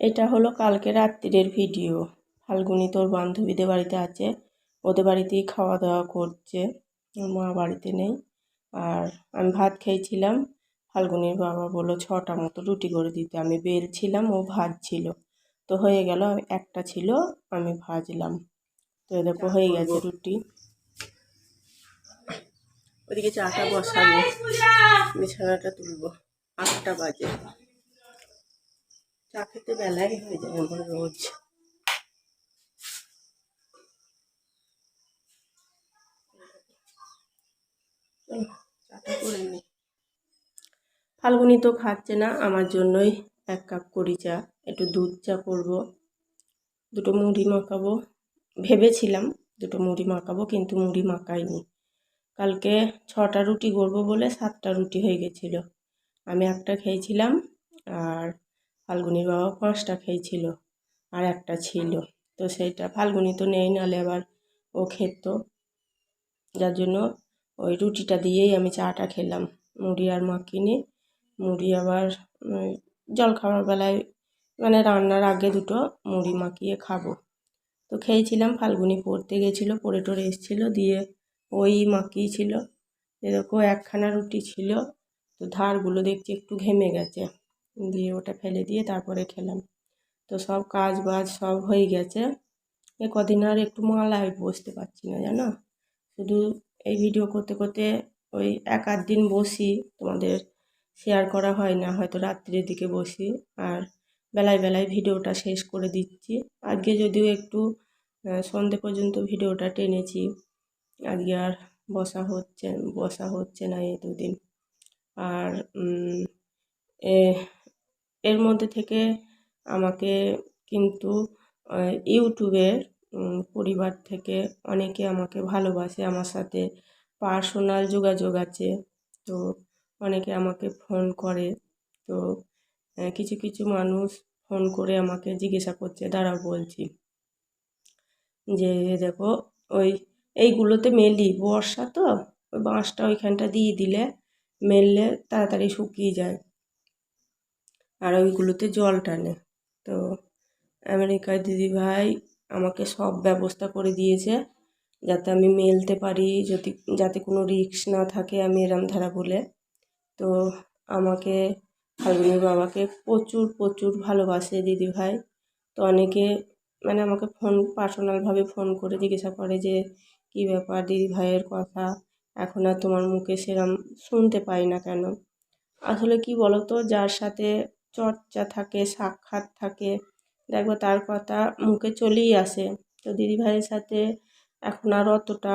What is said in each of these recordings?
এটা হলো কালকে রাত্রিরের ভিডিও। ফাল্গুনি তোর বান্ধবীদের বাড়িতে আছে। ওদের বাড়িতেই খাওয়া দাওয়া করছে মা বাড়িতে নেই। আর আমি ভাত খেয়েছিলাম। ফাল্গুনির বাবা বলল, ছটা মতো রুটি করে দিতে। আমি বেলছিলাম, ও ভাজছিল। তো হয়ে গেল একটা ছিল, আমি ভাজলাম। তো দেখো, হয়ে গেছে রুটি। ওদিকে চাটা বসাবো। বিছানাটা তুলবো। আটটা বাজে। চা বেলায় হয়ে যায় আমার রোজ। করে ফাল্গুনি তো খাচ্ছে না, আমার জন্যই এক কাপ করি চা, একটু দুধ চা করব। দুটো মুড়ি মাখাবো। ভেবেছিলাম দুটো মুড়ি মাখাবো, কিন্তু মুড়ি মাখাইনি। কালকে ছটা রুটি করব বলে সাতটা রুটি হয়ে গেছিল। আমি একটা খেয়েছিলাম আর ফাল্গুনির বাবা পাঁচটা খেয়েছিল আর একটা ছিল। তো সেইটা ফাল্গুনি তো নেই নালে আবার ও খেত। যার জন্য ওই রুটিটা দিয়েই আমি চাটা খেলাম। মুড়ি আর মাখিনি মুড়ি আবার জল খাওয়ার বেলায় মানে রান্নার আগে দুটো মুড়ি মাখিয়ে খাব। তো খেয়েছিলাম, ফাল্গুনি পড়তে গেছিল, পড়ে টরে এসেছিল, দিয়ে ওই মাখিয়েছিল। এরকম একখানা রুটি ছিল, তো ধারগুলো দেখছি একটু ঘেমে গেছে। দিয়ে ওটা ফেলে দিয়ে তারপরে খেলাম। তো সব কাজ বাজ সব হয়ে গেছে। এ কদিন আর একটু মালায় বসতে পারছি না, জানো? শুধু এই ভিডিও করতে করতে ওই এক আধ দিন বসি, তোমাদের শেয়ার করা হয় না, হয়তো রাত্রির দিকে বসি, আর বেলায় বেলায় ভিডিওটা শেষ করে দিচ্ছি। আজকে যদিও একটু সন্ধে পর্যন্ত ভিডিওটা টেনেছি, আজকে আর বসা হচ্ছে বসা হচ্ছে না এই দুদিন। আর এর মধ্যে থেকে আমাকে কিন্তু ইউটিউবের পরিবার থেকে অনেকে আমাকে ভালোবাসে, আমার সাথে পার্সোনাল যোগাযোগ আছে। তো অনেকে আমাকে ফোন করে। তো কিছু কিছু মানুষ ফোন করে আমাকে জিজ্ঞাসা করছে, দাঁড়াও বলছি। যে দেখো, ওই, এইগুলোতে মেলি, বর্ষা তো, ওই বাঁশটা ওইখানটা দিয়ে দিলে, মেললে তাড়াতাড়ি শুকিয়ে যায়। আর ওইগুলোতে জল টানে। তো আমেরিকার দিদিভাই আমাকে সব ব্যবস্থা করে দিয়েছে যাতে আমি মেলতে পারি, যদি, যাতে কোনো রিস্ক না থাকে আমি এরম ধারা বলে। তো আমাকে, ফাল্গুনির বাবাকে প্রচুর প্রচুর ভালোবাসে দিদিভাই। তো অনেকে মানে আমাকে ফোন, পার্সোনালভাবে ফোন করে জিজ্ঞাসা করে যে, কী ব্যাপার দিদিভাইয়ের কথা? এখন আর তোমার মুখে সেরম শুনতে পাই না কেন? আসলে কি বলো তো যার সাথে চর্চা থাকে, সাক্ষাৎ থাকে। দেখব তার কথা মুখে চলেই আসে। তো দিদিভাইয়ের সাথে এখন আর অতটা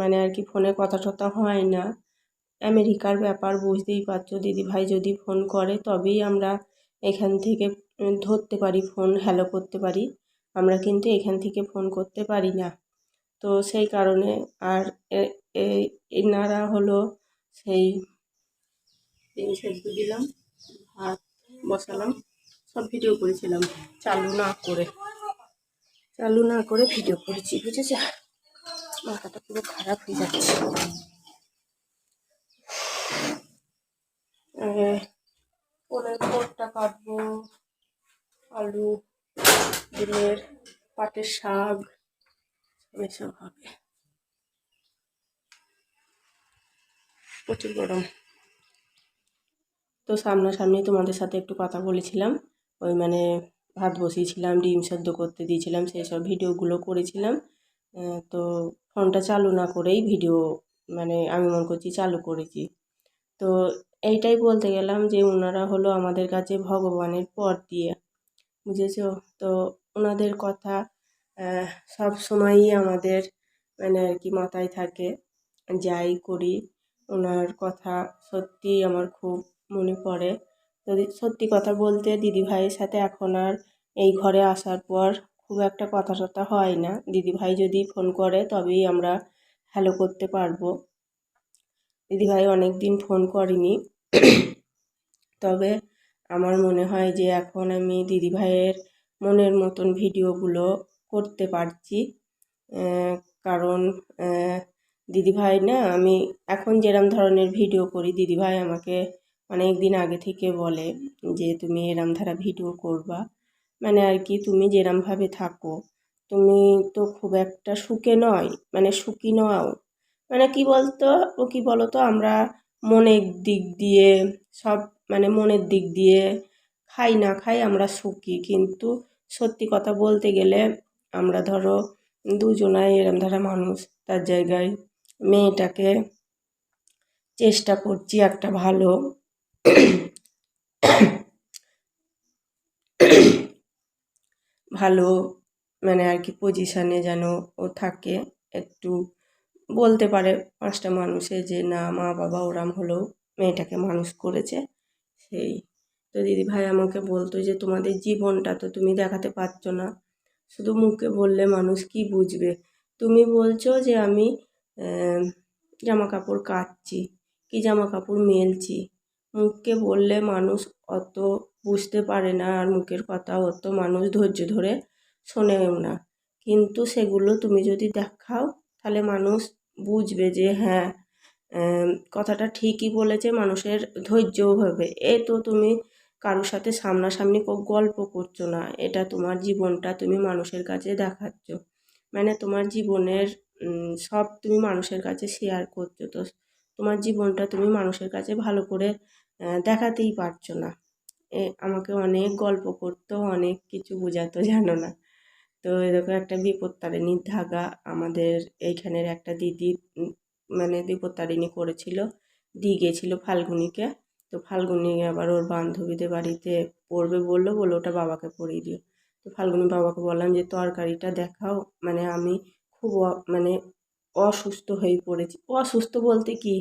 মানে আর কি ফোনে কথা টথা হয় না। আমেরিকার ব্যাপার বুঝতেই পারছ, দিদিভাই যদি ফোন করে তবেই আমরা এখান থেকে ধরতে পারি, ফোন হ্যালো করতে পারি। আমরা কিন্তু এখান থেকে ফোন করতে পারি না। তো সেই কারণে আর এনারা হলো সেই ডিম সেদ্ধ দিলাম। ভাত বসালাম। সব ভিডিও করেছিলাম। চালু না করে। চালু না করে ভিডিও করেছি, বুঝেছে? মাথাটা পুরো খারাপ হয়ে যাচ্ছে। ওলের কোটটা কাটবো। আলু, ডিমের, পাটের শাক, এসব হবে। প্রচুর গরম। তো সামনাসামনি তোমাদের সাথে একটু কথা বলেছিলাম। ওই মানে ভাত বসিয়েছিলাম, ডিম সেদ্ধ করতে দিয়েছিলাম, সেই সব ভিডিওগুলো করেছিলাম। তো ফোনটা চালু না করেই ভিডিও মানে আমি মনে করছি চালু করেছি। তো এইটাই বলতে গেলাম যে ওনারা হলো আমাদের কাছে ভগবানের পর দিয়ে, বুঝেছ? তো ওনাদের কথা সব সময়ই আমাদের মানে আর কি মাথায় থাকে। যাই করি ওনার কথা সত্যিই আমার খুব মনে পড়ে। যদি সত্যি কথা বলতে দিদিভাইয়ের সাথে এখন আর এই ঘরে আসার পর খুব একটা কথা টথা হয় না। দিদিভাই যদি ফোন করে তবেই আমরা হ্যালো করতে পারব। দিদিভাই অনেক দিন ফোন করেনি। তবে আমার মনে হয় যে এখন আমি দিদিভাইয়ের মনের মতন ভিডিওগুলো করতে পারছি। কারণ দিদিভাই না, আমি এখন যেরম ধরনের ভিডিও করি, দিদিভাই আমাকে অনেক দিন আগে থেকে বলে যে, তুমি এরম ধারা ভিডিও করবা। মানে আর কি, তুমি যেরমভাবে থাকো, তুমি তো খুব একটা সুখে নয় মানে সুখী নও। মানে কি বলতো, ও কি বলো তো আমরা মনের দিক দিয়ে সব মানে মনের দিক দিয়ে খাই না খাই আমরা সুখী। কিন্তু সত্যি কথা বলতে গেলে আমরা ধরো দুজনাই এরম ধারা মানুষ, তার জায়গায় মেয়েটাকে চেষ্টা করছি একটা ভালো ভালো মানে আর কি পজিশানে যেন ও থাকে। একটু বলতে পারে পাঁচটা মানুষে যে, না, মা, বাবা ওরাম হলেও মেয়েটাকে মানুষ করেছে। সেই। তো দিদি ভাই আমাকে বলতো যে, তোমাদের জীবনটা তো তুমি দেখাতে পারছ না। শুধু মুখে বললে মানুষ কি বুঝবে? তুমি বলছো যে, আমি জামা কাপড় কাচছি কি জামা কাপড় মেলছি। মুখকে বললে মানুষ অত বুঝতে পারে না আর মুখের কথা অত মানুষ ধৈর্য ধরে শোনেও না। কিন্তু সেগুলো তুমি যদি দেখাও, তাহলে মানুষ বুঝবে যে হ্যাঁ কথাটা ঠিকই বলেছে, মানুষের ধৈর্যও হবে। এ তো তুমি কারোর সাথে সামনাসামনি গল্প করছ না। এটা তোমার জীবনটা তুমি মানুষের কাছে দেখাচ্ছ। মানে তোমার জীবনের সব তুমি মানুষের কাছে শেয়ার করছ। তো তোমার জীবনটা তুমি মানুষের কাছে ভালো করে দেখাতেই পারছ না। এ, আমাকে অনেক গল্প করতো, অনেক কিছু বোঝাতো, জানো না। তো এরকম একটা বিপত্তারিণীর ধাগা আমাদের এইখানের একটা দিদি মানে বিপত্তারিণী করেছিল। দিয়ে গিয়েছিল ফাল্গুনিকে। তো ফাল্গুনি আবার ওর বান্ধবীদের বাড়িতে পড়বে বলল বলল ওটা বাবাকে পড়িয়ে দিও। তো ফাল্গুনি বাবাকে বললাম যে, তরকারিটা দেখাও মানে আমি খুব মানে অসুস্থ হয়ে পড়েছি। অসুস্থ বলতে কি?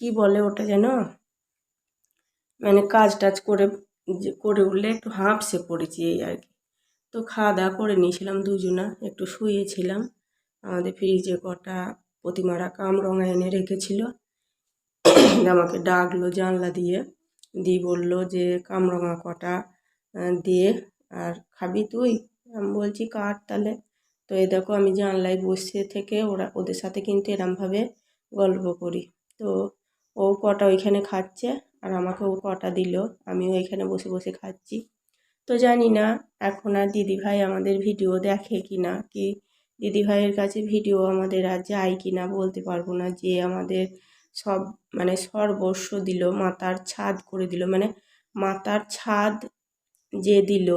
কি বলে ওটা যেন? মানে কাজ টাজ করে করে উঠলে একটু হাঁপসে পড়েছি এই আর কি। তো খাওয়া দাওয়া করে নিয়েছিলাম দুজনা, একটু শুয়েছিলাম। আমাদের ফ্রিজে কটা প্রতিমারা কামরঙা এনে রেখেছিল। আমাকে ডাকলো জানলা দিয়ে দি বলল যে, কামরঙা কটা দিয়ে আর খাবি তুই? আমি বলছি কাট তাহলে? তো এ দেখো আমি জানলায় বসে থেকে ওরা, ওদের সাথে কিন্তু এরমভাবে গল্প করি। তো ও কটা ওইখানে খাচ্ছে আর আমাকে ও কটা দিল, আমিও এখানে বসে বসে খাচ্ছি। তো জানি না, এখন আর দিদিভাই আমাদের ভিডিও দেখে কি না কি দিদিভাইয়ের কাছে ভিডিও আমাদের আর যায় কি না বলতে পারব না। যে আমাদের সব মানে সর্বস্ব দিল, মাতার ছাদ করে দিল। মানে মাতার ছাদ যে দিল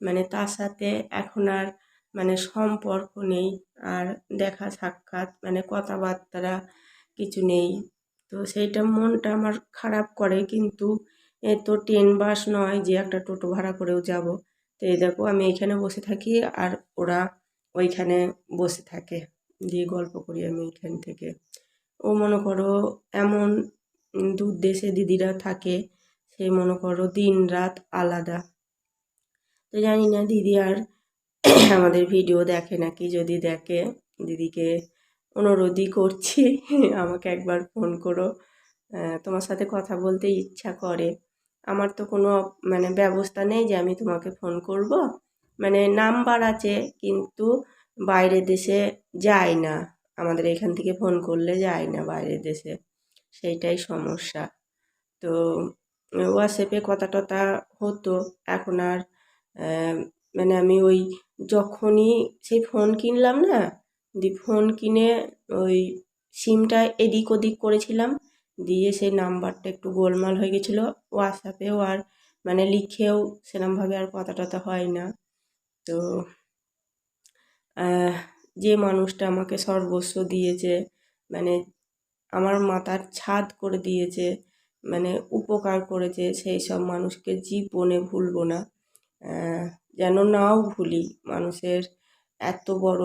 মানে তার সাথে এখন আর মানে সম্পর্ক নেই, আর দেখা সাক্ষাৎ মানে কথাবার্তা কিছু নেই। তো সেইটা মনটা আমার খারাপ করে, কিন্তু এ তো ট্রেন বাস নয় যে একটা টোটো ভাড়া করেও যাব। তো এই দেখো, আমি এখানে বসে থাকি আর ওরা ওইখানে বসে থাকে। দিয়ে গল্প করি আমি এখান থেকে। ও মনে করো এমন দূর দেশে দিদিরা থাকে, সে মনে করো দিন রাত আলাদা। তো জানি না, দিদি আর আমাদের ভিডিও দেখে নাকি, যদি দেখে দিদিকে অনুরোধই করছি, আমাকে একবার ফোন করো। তোমার সাথে কথা বলতে ইচ্ছা করে। আমার তো কোনো মানে ব্যবস্থা নেই যে আমি তোমাকে ফোন করব। মানে নাম্বার আছে, কিন্তু বাইরের দেশে যায় না। আমাদের এখান থেকে ফোন করলে যায় না বাইরের দেশে। সেইটাই সমস্যা। তো হোয়াটসঅ্যাপে কথা টথা হতো, এখন আর মানে আমি ওই যখনই সেই ফোন কিনলাম না দি ফোন কিনে ওই সিমটা এদিক ওদিক করেছিলাম। দিয়ে সেই নাম্বারটা একটু গোলমাল হয়ে গেছিল হোয়াটসঅ্যাপেও আর মানে লিখেও সেরমভাবে আর কথা টথা হয় না। তো যে মানুষটা আমাকে সর্বস্ব দিয়েছে মানে আমার মাথার ছাদ করে দিয়েছে মানে উপকার করেছে সেই সব মানুষকে জীবনে ভুলবো না। যেন নাও ভুলি মানুষের এত বড়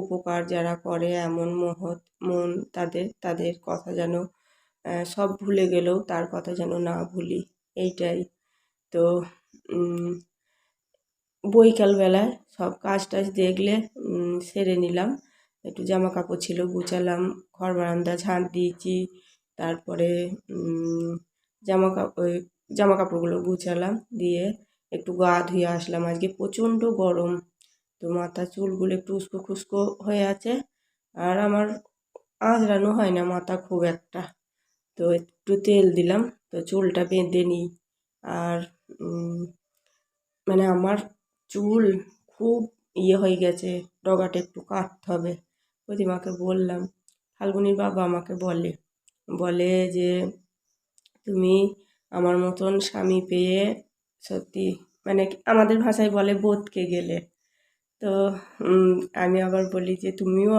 উপকার যারা করে এমন মহৎ মন তাদের তাদের কথা যেন সব ভুলে গেলেও তার কথা যেন না ভুলি। এইটাই। তো বৈকালবেলায় সব কাজ টাজ দেখলে সেরে নিলাম। একটু জামা কাপড় ছিল গুছালাম, ঘর বারান্দা ঝাঁট দিয়েছি, তারপরে জামা কাপড় জামা কাপড়গুলো গুছালাম, দিয়ে একটু গা ধুয়ে আসলাম। আজকে প্রচণ্ড গরম। তো মাথার চুলগুলো একটু উস্কো খুস্কো হয়ে আছে। আর আমার আঁচড়ানো হয় না মাথা খুব একটা। তো একটু তেল দিলাম, তো চুলটা বেঁধে নিই। আর মানে আমার চুল খুব ইয়ে হয়ে গেছে, ডগাটা একটু কাটতে হবে। প্রতিমাকে বললাম, ফাল্গুনির বাবা আমাকে বলে বলে যে তুমি আমার মতন স্বামী পেয়ে সত্যি মানে আমাদের ভাষায় বলে, বোধকে গেলে। তো আমি আবার বলি যে তুমিও